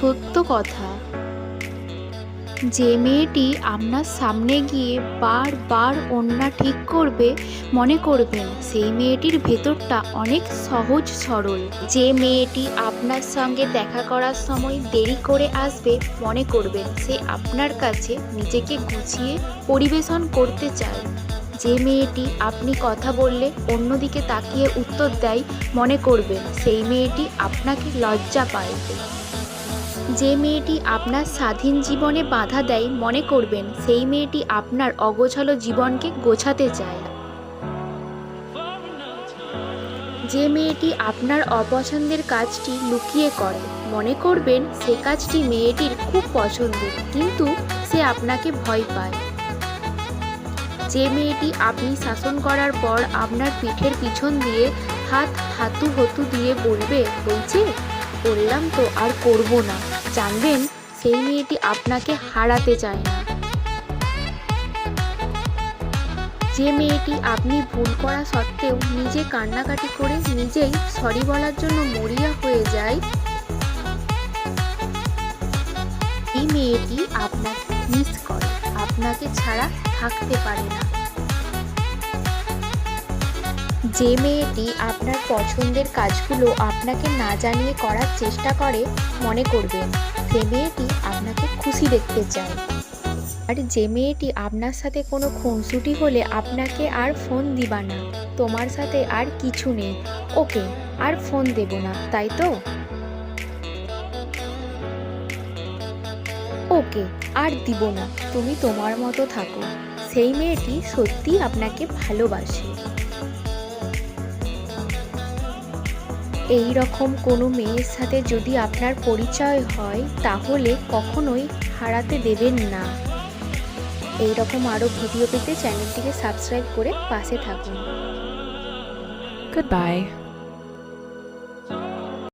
সত্য কথা। যে মেয়েটি আপনার সামনে গিয়ে বারবার অন্যা ঠিক করবে, মনে করবেন, সেই মেয়েটির ভেতরটা অনেক সহজ সরল। যে মেয়েটি আপনার সঙ্গে দেখা করার সময় দেরি করে আসবে, মনে করবেন, সে আপনার কাছে নিজেকে গুছিয়ে পরিবেশন করতে চায়। যে মেয়েটি আপনি কথা বললে অন্যদিকে তাকিয়ে উত্তর দেয়, মনে করবেন, সেই মেয়েটি আপনাকে লজ্জা পায়। যে মেয়েটি আপনার স্বাধীন জীবনে বাধা দেয় মনে করবেন, সেই মেয়েটি আপনার অগোছালো জীবনকে গোছাতে চায়। যে মেয়েটি আপনার অপছন্দের কাজটি লুকিয়ে করে, মনে করবেন সে কাজটি মেয়েটির খুব পছন্দের কিন্তু সে আপনাকে ভয় পায়। যে মেয়েটি আপনি শাসন করার পর আপনার পিঠের পিছন দিয়ে হাত হাতু হতু দিয়ে বলবে, হয়েছে? বললাম তো আর করব না। জানবেন, সেই মেয়েটি আপনাকে হারাতে চায় না। যে মেয়েটি আপনি ভুল করা সত্ত্বেও নিজে কান্নাকাটি করে নিজেই সরি বলার জন্য মরিয়া হয়ে যায়, এই মেয়েটি আপনাকে মিস করে। আপনাকে ছাড়া থাকতে পারে না। যে মেয়েটি আপনার পছন্দের কাজগুলো আপনাকে না জানিয়ে করার চেষ্টা করে, মনে করবেন সে মেয়েটি আপনাকে খুশি দেখতে চায়। আর যে মেয়েটি আপনার সাথে কোনো খুনসুটি হলে আপনাকে আর ফোন দিবা না। তোমার সাথে আর কিছু নেই। ওকে, আর ফোন দেব না, তাই তো? ওকে, আর দিব না। তুমি তোমার মতো থাকো। সেই মেয়েটি সত্যি আপনাকে ভালোবাসে। এই রকম কোনো মেয়ের সাথে যদি আপনার পরিচয় হয়, তাহলে কখনোই হারাতে দেবেন না এই রকম আরও ভিডিও পেতে চ্যানেলটিকে সাবস্ক্রাইব করে পাশে থাকুন Goodbye.